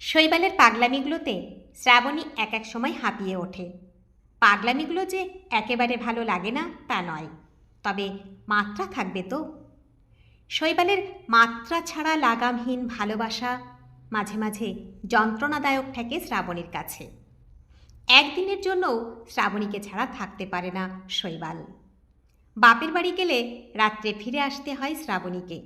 শৈবালের পাগলামিগুলোতে শ্রাবণী এক এক সময় হাঁপিয়ে ওঠে। পাগলামিগুলো যে একেবারে ভালো লাগে না, তা নয়। তবে মাত্রা থাকবে তো। শৈবালের মাত্রা ছাড়া লাগামহীন ভালোবাসা মাঝে মাঝে যন্ত্রণাদায়ক ঠেকে শ্রাবণীর কাছে। একদিনের জন্যও শ্রাবণীকে ছাড়া থাকতে পারে না শৈবাল। বাপের বাড়ি গেলে রাত্রে ফিরে আসতে হয় শ্রাবণীকে।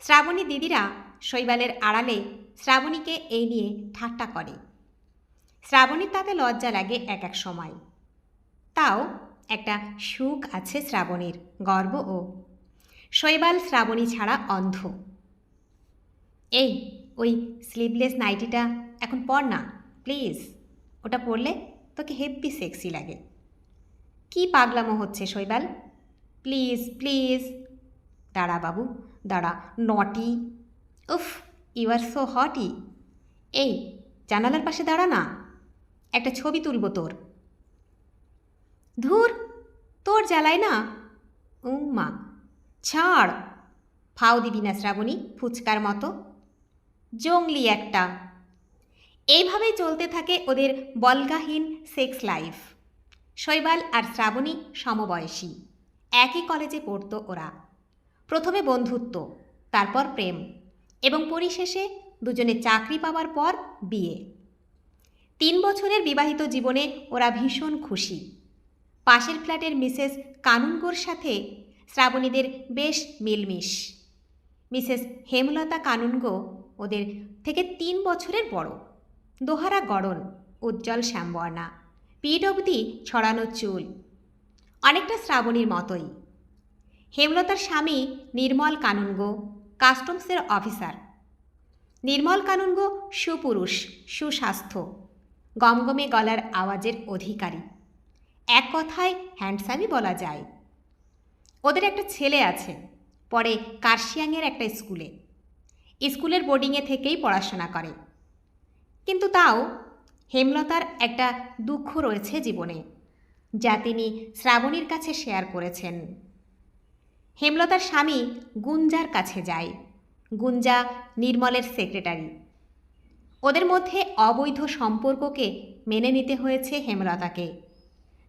শ্রাবণী দিদিরা শৈবালের আড়ালে শ্রাবণীকে এই নিয়ে ঠাট্টা করে। শ্রাবণীর তাতে লজ্জা লাগে এক এক সময়। তাও একটা সুখ আছে শ্রাবণীর গর্ব ও শৈবাল শ্রাবণী ছাড়া অন্ধ। এই, ওই স্লিভলেস নাইটিটা এখন পর না প্লিজ ওটা পরলে তোকে হেব্বি সেক্সি লাগে। কি পাগলামো হচ্ছে শৈবাল? প্লিজ প্লিজ দাঁড়া বাবু, দাঁড়া নটি উফ ইউ আর সো হটই এই, জানালার পাশে দাঁড়া না। একটা ছবি তুলবো তোর। ধুর, তোর জ্বালায় না। উম্মা ছাড়। ফাও দিবি না শ্রাবণী, ফুচকার মতো। জঙ্গলি একটা। এইভাবেই চলতে থাকে ওদের বলগাহীন সেক্স লাইফ শৈবাল আর শ্রাবণী সমবয়সী। একই কলেজে পড়তো ওরা। প্রথমে বন্ধুত্ব, তারপর প্রেম। এবং পরিশেষে দুজনে চাকরি পাওয়ার পর বিয়ে। তিন বছরের বিবাহিত জীবনে ওরা ভীষণ খুশি। পাশের ফ্ল্যাটের মিসেস কানুনগোর সাথে শ্রাবণীদের বেশ মিলমিশ। মিসেস হেমলতা কানুনগো ওদের থেকে তিন বছরের বড়। দোহারা গড়ন, উজ্জ্বল শ্যামবর্ণা, পিঠ অবধি ছড়ানো চুল, অনেকটা শ্রাবণীর মতোই। হেমলতার স্বামী নির্মল কানুনগো কাস্টমসের অফিসার। নির্মল কানুনগো সুপুরুষ, সুস্বাস্থ্য। গমগমে গলার আওয়াজের অধিকারী। এক কথায় হ্যান্ডসামই বলা যায়। ওদের একটা ছেলে আছে, পরে কার্শিয়াংয়ের একটা স্কুলে। স্কুলের বোর্ডিংয়ে থেকেই পড়াশোনা করে। কিন্তু তাও হেমলতার একটা দুঃখ রয়েছে জীবনে, যা তিনি শ্রাবণীর কাছে শেয়ার করেছেন। হেমলতার স্বামী গুঞ্জার কাছে যায়। গুঞ্জা নির্মলের সেক্রেটারি। ওদের মধ্যে অবৈধ সম্পর্ককে মেনে নিতে হয়েছে হেমলতাকে।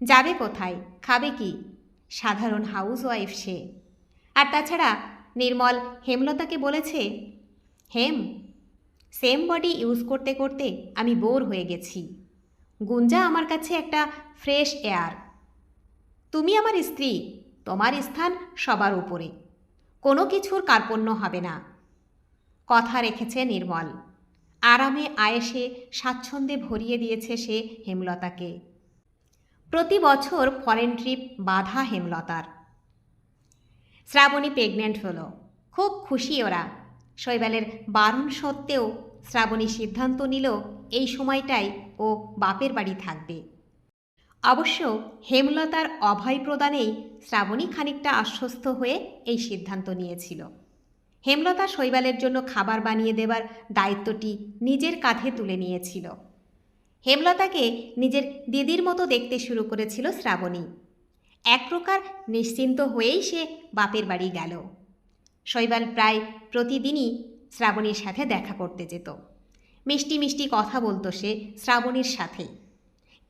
যাবে কোথায়? খাবে কি? সাধারণ হাউস ওয়াইফ সে। আর তাছাড়া নির্মল হেমলতাকে বলেছে, হেম সেম বডি ইউজ করতে করতে আমি বোর হয়ে গেছি। গুঞ্জা আমার কাছে একটা ফ্রেশ এয়ার তুমি আমার স্ত্রী তোমার স্থান সবার উপরে। কোনো কিছুর কার্পণ্য হবে না। কথা রেখেছে নির্মল। আরামে আয়েসে স্বাচ্ছন্দ্যে ভরিয়ে দিয়েছে সে হেমলতাকে। প্রতি বছর ফরেন ট্রিপ বাধা হেমলতার। শ্রাবণী প্রেগনেন্ট হলো। খুব খুশি ওরা। শৈবালের বারণ সত্ত্বেও শ্রাবণী সিদ্ধান্ত নিল, এই সময়টাই ও বাপের বাড়ি থাকবে। অবশ্য হেমলতার অভয় প্রদানেই শ্রাবণী খানিকটা আশ্বস্ত হয়ে এই সিদ্ধান্ত নিয়েছিল। হেমলতা শৈবালের জন্য খাবার বানিয়ে দেবার দায়িত্বটি নিজের কাঁধে তুলে নিয়েছিল। হেমলতাকে নিজের দিদির মতো দেখতে শুরু করেছিল শ্রাবণী। এক প্রকার নিশ্চিন্ত হয়েই সে বাপের বাড়ি গেল। শৈবাল প্রায় প্রতিদিনই শ্রাবণীর সাথে দেখা করতে যেত। মিষ্টি মিষ্টি কথা বলতো সে শ্রাবণীর সাথে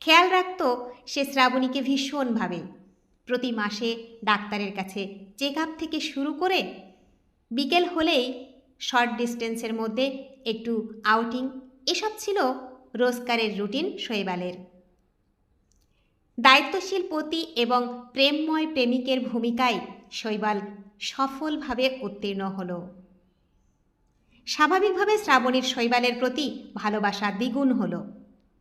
খেয়াল রাখত সে শ্রাবণীকে ভীষণভাবে। প্রতি মাসে ডাক্তারের কাছে চেক আপ থেকে শুরু করে বিকেল হলেই শর্ট ডিস্টেন্সের মধ্যে একটু আউটিং, এসব ছিল রোজকারের রুটিন শৈবালের। দায়িত্বশীল পতি এবং প্রেমময় প্রেমিকের ভূমিকায় শৈবাল সফলভাবে উত্তীর্ণ হল। স্বাভাবিকভাবে শ্রাবণীর শৈবালের প্রতি ভালোবাসা দ্বিগুণ হল।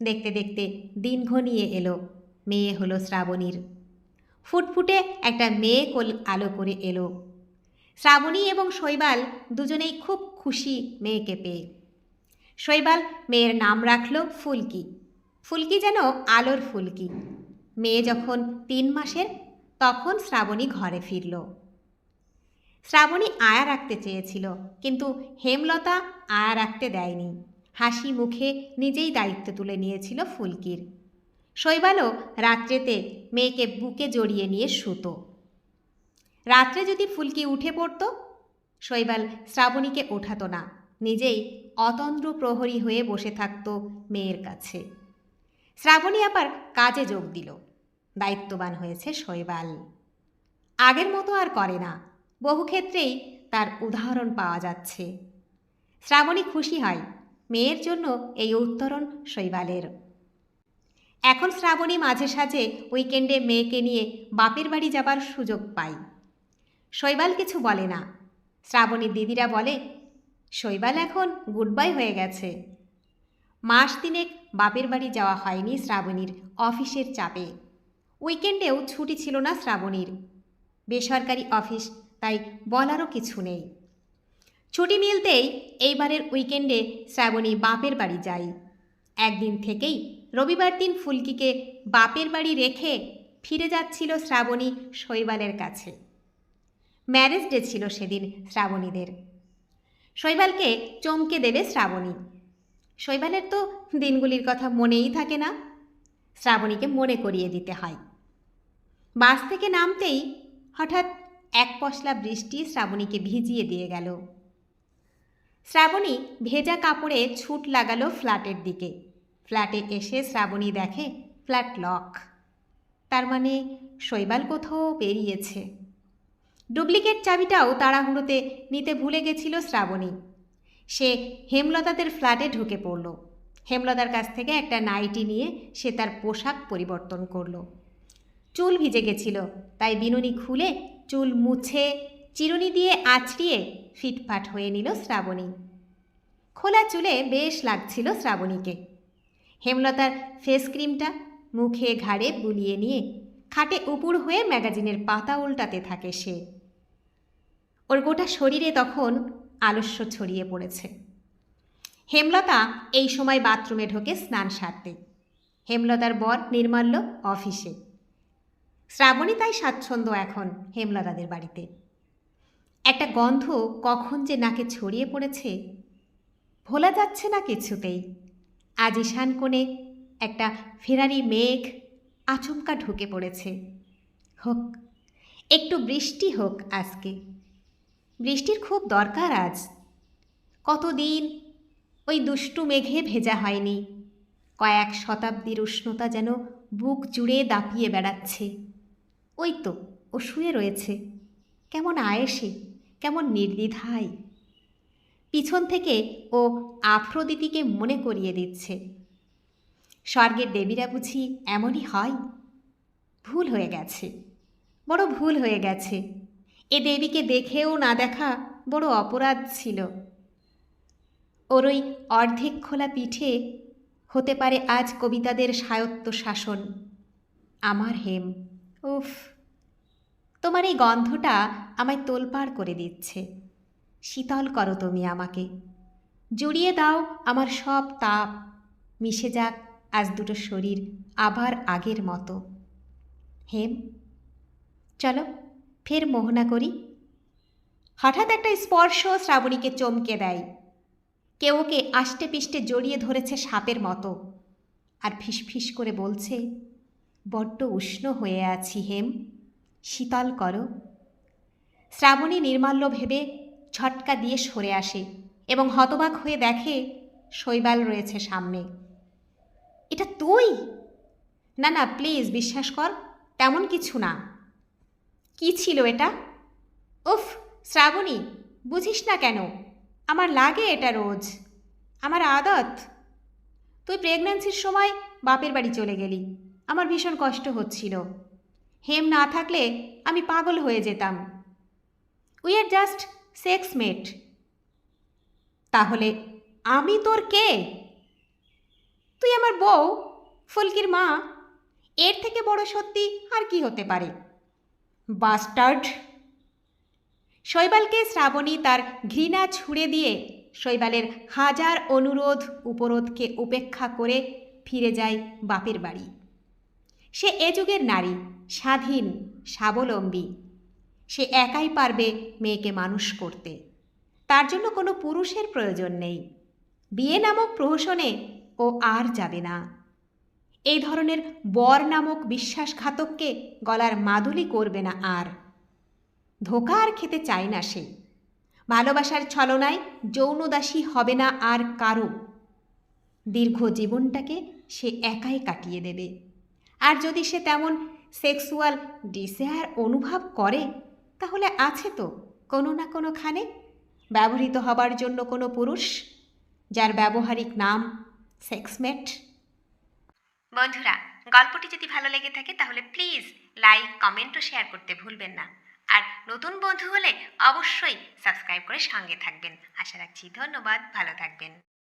দেখতে দেখতে দিন ঘনিয়ে এলো। মেয়ে হলো শ্রাবণীর। ফুটফুটে একটা মেয়ে কোল আলো করে এলো। শ্রাবণী এবং শৈবাল দুজনেই খুব খুশি মেয়েকে পেয়ে। শৈবাল মেয়ের নাম রাখল ফুলকি। ফুলকি যেন আলোর ফুলকি। মেয়ে যখন তিন মাসের, তখন শ্রাবণী ঘরে ফিরল। শ্রাবণী আয়া রাখতে চেয়েছিল, কিন্তু হেমলতা আয়া রাখতে দেয়নি। হাসি মুখে নিজেই দায়িত্ব তুলে নিয়েছিল ফুলকির। শৈবালও রাত্রেতে মেয়েকে বুকে জড়িয়ে নিয়ে শুতো। রাত্রে যদি ফুলকি উঠে পড়ত, শৈবাল শ্রাবণীকে ওঠাতো না, নিজেই অতন্দ্র প্রহরী হয়ে বসে থাকত মেয়ের কাছে। শ্রাবণী আবার কাজে যোগ দিল, দায়িত্ববান হয়েছে শৈবাল। আগের মতো আর করে না, বহু ক্ষেত্রেই তার উদাহরণ পাওয়া যাচ্ছে। শ্রাবণী খুশি হয় মেয়ের জন্য এই উত্তরণ শৈবালের। এখন শ্রাবণী মাঝে সাঝে উইকেন্ডে মেয়েকে নিয়ে বাপের বাড়ি যাবার সুযোগ পাই শৈবাল কিছু বলে না। শ্রাবণীর দিদিরা বলে, শৈবাল এখন গুড বাই হয়ে গেছে। মাস তিনেক বাপের বাড়ি যাওয়া হয়নি শ্রাবণীর অফিসের চাপে। উইকেন্ডেও ছুটি ছিল না শ্রাবণীর। বেসরকারি অফিস, তাই বলারও কিছু নেই। ছুটি মিলতেই এইবারের উইকেন্ডে শ্রাবণী বাপের বাড়ি যায়। একদিন থেকেই রবিবার দিন ফুলকিকে বাপের বাড়ি রেখে ফিরে যাচ্ছিল শ্রাবণী শৈবালের কাছে। ম্যারেজ ডে ছিল সেদিন শ্রাবণীদের। শৈবালকে চমকে দেবে শ্রাবণী। শৈবালের তো দিনগুলির কথা মনেই থাকে না। শ্রাবণীকে মনে করিয়ে দিতে হয়। বাস থেকে নামতেই হঠাৎ এক পশলা বৃষ্টি শ্রাবণীকে ভিজিয়ে দিয়ে গেল। শ্রাবণী ভেজা কাপড়ে ছুট লাগালো ফ্ল্যাটের দিকে। ফ্ল্যাটে এসে শ্রাবণী দেখে, ফ্ল্যাট লক। তার মানে শৈবাল কোথাও বেরিয়েছে ডুপ্লিকেট চাবিটাও তাড়াহুড়োতে নিতে ভুলে গেছিল শ্রাবণী। সে হেমলতাদের ফ্ল্যাটে ঢুকে পড়ল। হেমলতার কাছ থেকে একটা নাইটি নিয়ে সে তার পোশাক পরিবর্তন করল। চুল ভিজে গেছিল, তাই বিনুনি খুলে চুল মুছে চিরুনি দিয়ে আছড়িয়ে ফিটফাট হয়ে নিল শ্রাবণী। খোলা চুলে বেশ লাগছিল শ্রাবণীকে। হেমলতার ফেস ক্রিমটা মুখে ঘাড়ে বুলিয়ে নিয়ে খাটে উপুর হয়ে ম্যাগাজিনের পাতা উল্টাতে থাকে সে। ওর গোটা শরীরে তখন আলস্য ছড়িয়ে পড়েছে। হেমলতা এই সময় বাথরুমে ঢোকে স্নান সারতে। হেমলতার বর নির্মাল্য অফিসে। শ্রাবণী তাই স্বাচ্ছন্দ্য এখন হেমলতাদের বাড়িতে। একটা গন্ধ কখন যে নাকে ছড়িয়ে পড়েছে। ভোলা যাচ্ছে না কিছুতেই। আজ ঈশান কোণে একটা ফেরারি মেঘ আচমকা ঢুকে পড়েছে। হোক, একটু বৃষ্টি হোক আজকে। বৃষ্টির খুব দরকার আজ। কতদিন ওই দুষ্টু মেঘে ভেজা হয়নি। কয়েক শতাব্দীর উষ্ণতা যেন বুক জুড়ে দাপিয়ে বেড়াচ্ছে। ওই তো, ও শুয়ে রয়েছে। কেমন আয়েসে। কেমন নির্দ্বিধায়। পিছন থেকে ও আফ্রোদিতিকে মনে করিয়ে দিচ্ছে। স্বর্গের দেবীরা বুঝি এমনই হয়? ভুল হয়ে গেছে। বড় ভুল হয়ে গেছে। এ দেবীকে দেখেও না দেখা বড় অপরাধ ছিল। ওর ওই অর্ধেক খোলা পিঠে হতে পারে আজ কবিতাদের স্বায়ত্ত শাসন আমার হেম, উফ। তোমার এই গন্ধটা আমায় তোলপাড় করে দিচ্ছে। শীতল করো তুমি আমাকে। জুড়িয়ে দাও আমার সব তাপ। মিশে যাক আজ দুটো শরীর আবার আগের মতো। হেম, চলো ফের মোহনা করি। হঠাৎ একটা স্পর্শ শ্রাবণীকে চমকে দেয়। কেউ ওকে আষ্টে পিষ্টে জড়িয়ে ধরেছে সাপের মতো। আর ফিসফিস করে বলছে, বড্ড উষ্ণ হয়ে আছি হেম। শীতল করো। শ্রাবণী নির্মাল্য ভেবে ঝটকা দিয়ে সরে আসে এবং হতবাক হয়ে দেখে শৈবাল রয়েছে সামনে। এটা তুই? না না প্লিজ বিশ্বাস কর, তেমন কিছু না। কি ছিল এটা? উফ, শ্রাবণী, বুঝিস না কেন, আমার লাগে এটা রোজ, আমার আদত। তুই প্রেগন্যান্সির সময় বাপের বাড়ি চলে গেলি, আমার ভীষণ কষ্ট হচ্ছিল। হেম না থাকলে আমি পাগল হয়ে যেতাম। We are just sex mate তাহলে আমি তোর কে? তুই আমার বউ, ফুলকির মা। এর থেকে বড় সত্যি আর কি হতে পারে? বাস্টার্ড শৈবালকে শ্রাবণী তার ঘৃণা ছুড়ে দিয়ে শৈবালের হাজার অনুরোধ, উপরোধকে উপেক্ষা করে ফিরে যায় বাপের বাড়ি। সে এ যুগের নারী, স্বাধীন, স্বাবলম্বী। সে একাই পারবে মেয়েকে মানুষ করতে। তার জন্য কোনো পুরুষের প্রয়োজন নেই। বিয়ে নামক প্রহসনে ও আর যাবে না। এই ধরনের বর নামক বিশ্বাসঘাতককে গলার মাদুলি করবে না আর। ধোকা আর খেতে চায় না সে। ভালোবাসার ছলনায় যৌনদাসী হবে না আর কারও। দীর্ঘ জীবনটাকে সে একাই কাটিয়ে দেবে। আর যদি সে তেমন সেক্সুয়াল ডিসেয়ার অনুভব করে, তাহলে আছে তো কোনো না কোনোখানে। ব্যবহৃত হবার জন্য কোনো পুরুষ, যার ব্যবহারিক নাম সেক্সমেট। বন্ধুরা, গল্পটি যদি ভালো লেগে থাকে, তাহলে প্লিজ লাইক, কমেন্ট ও শেয়ার করতে ভুলবেন না। আর নতুন বন্ধু হলে অবশ্যই সাবস্ক্রাইব করে সঙ্গে থাকবেন। আশা রাখছি ধন্যবাদ, ভালো থাকবেন।